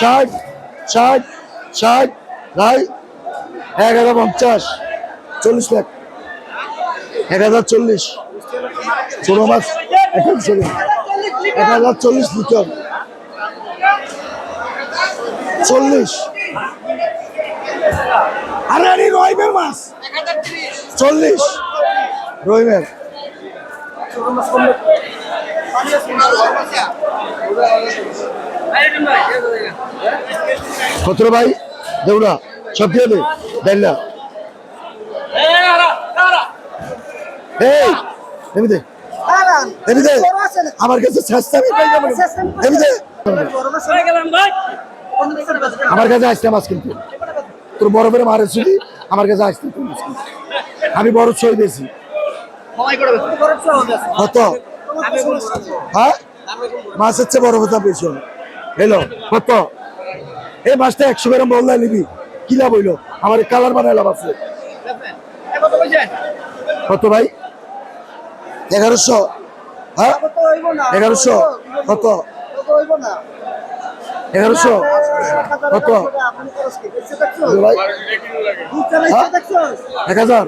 ষাট ষাট ষাট ভাই এক হাজার পঞ্চাশ চল্লিশ লাখ। এক হাজার চল্লিশ ছোট মাছ এক হাজার চল্লিশ। লিটার চল্লিশ মাছ। চল্লিশ। কত ভাই দেউড়া সব দিয়ে দে, দেন না। আমার কাছে আমার কাছে আসতাম মাছ কিন্তু তোর বরফের মারে ছুটি আমার কাছে আসতে আমি বড় ছয় বেশি কত? হ্যাঁ? মাছ হচ্ছে বড় হতাম বেশি আমার এলো কত? এই মাছটা একশো গ্রাম বললে নিবি। কি লাভ হইল? আমার কালার বানাই লাভ আছে। কত ভাই? এগারোশো। হ্যাঁ? এগারোশো। কত? এগারোশো। কত? হ্যাঁ? এক হাজার।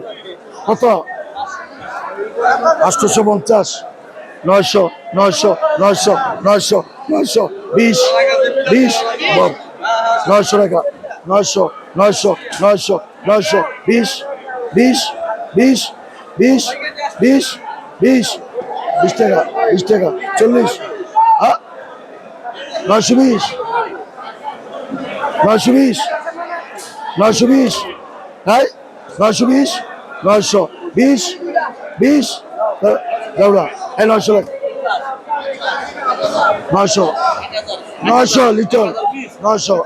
কত? আটশোশো পঞ্চাশ। নয়শো নয়শো নয়শো নয়শো নয়শো, বিশ বিশ নয়শো টাকা। নয়শো নয়শো নয়শো নয়শো, বিশ বিশ বিশ বিশ বিশ বিশ বিশ টাকা বিশ টাকা, চল্লিশ। নয়শো বিশ নয়শো বিশ নয়শো বিশ হ্যাঁ নয়শো বিশ নয়শো বিশ বিশ দাউড়া এই নয়শো নয়শো। নয়শো লিটার নয়শো।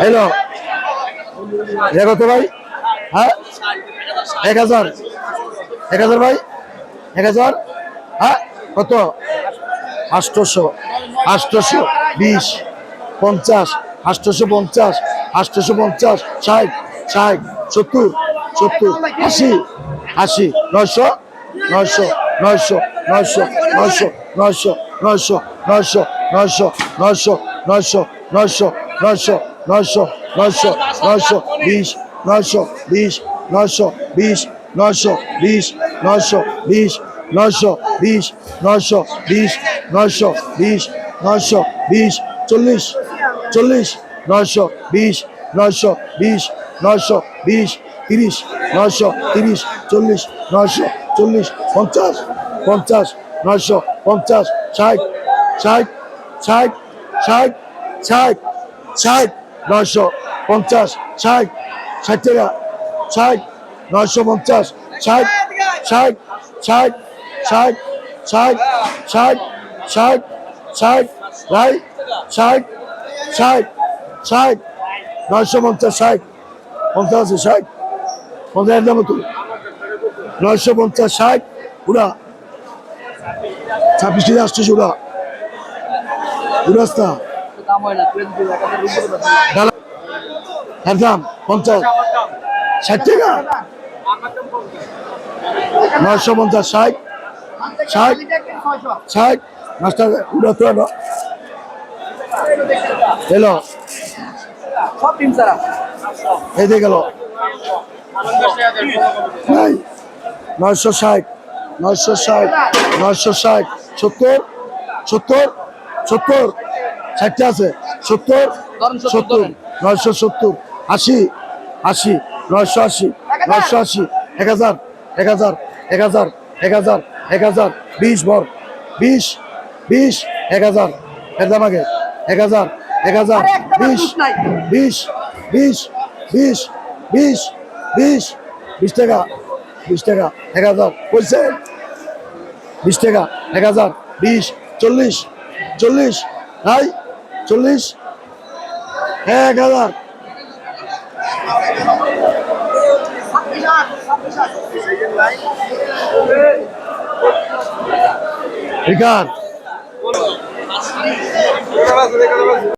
হ্যালো। এ কত ভাই? হ্যাঁ? এক হাজার। এক হাজার ভাই? এক হাজার? হ্যাঁ কত আষ্টশো আষ্টশো বিশ পঞ্চাশ আষ্টশো পঞ্চাশ আষ্টশো পঞ্চাশ ষাট ষাট সত্তর সত্তর আশি আশি নয়শো নয়শো নয়শো নয়শো নয়শো নয়শো নয়শো নয়শো নয়শো নয়শো নয়শো নয়শো নয়শো নয়শো নয়শো নয়শো বিশ নয়শো বিশ নয়শো বিশ নয়শো বিশ নয়শো বিশ নয়শো বিশ নয়শো বিশ নয়শো বিশ নয়শো বিশ চল্লিশ চল্লিশ নয়শো বিশ নয়শো বিশ নয়শো বিশ তিরিশ নয়শো তিরিশ চল্লিশ নয়শো চল্লিশ পঞ্চাশ পঞ্চাশ নয়শো পঞ্চাশ ষাট ষাট ষাট ষাট ষাট ষাট নয়শো পঞ্চাশ ষাট ষাট টাকা ষাট নয়শো পঞ্চাশ ষাট ষাট ষাট ষাট ষাট ষাট ষাট ষাট রাই ষাট ষাট ষাট নয়শো পঞ্চাশ ষাট পঞ্চাশ আছে ষাট পঞ্চাশের দাম নয়শো পঞ্চাশ ষাট উড়া ছাব্বিশ কেজি আসছে উড়া উড়াস্তা এর দাম পঞ্চাশ। নয়শো পঞ্চাশ ষাট ষাট ষাট মাস্টার উড়া তো এলো। গেল। নয়শো ষাট নয়শো ষাট নয়শো ষাট সত্তর সত্তর সত্তর। ষাটটা আছে। সত্তর সত্তর নয়শো সত্তর আশি আশি নয়শো আশি নয়শো আশি এক হাজার এক হাজার এক হাজার এক হাজার। এক হাজার বিশ ভর বিশ বিশ এক হাজার। এর দাম আগে। এক হাজার এক হাজার বিশ বিশ বিশ বিশ বিশ বিশ বিশ টাকা বিশ টাকা এক হাজার। বলছে বিশ টাকা এক হাজার বিশ চল্লিশ চল্লিশ হাই চল্লিশ এক হাজার। রিকার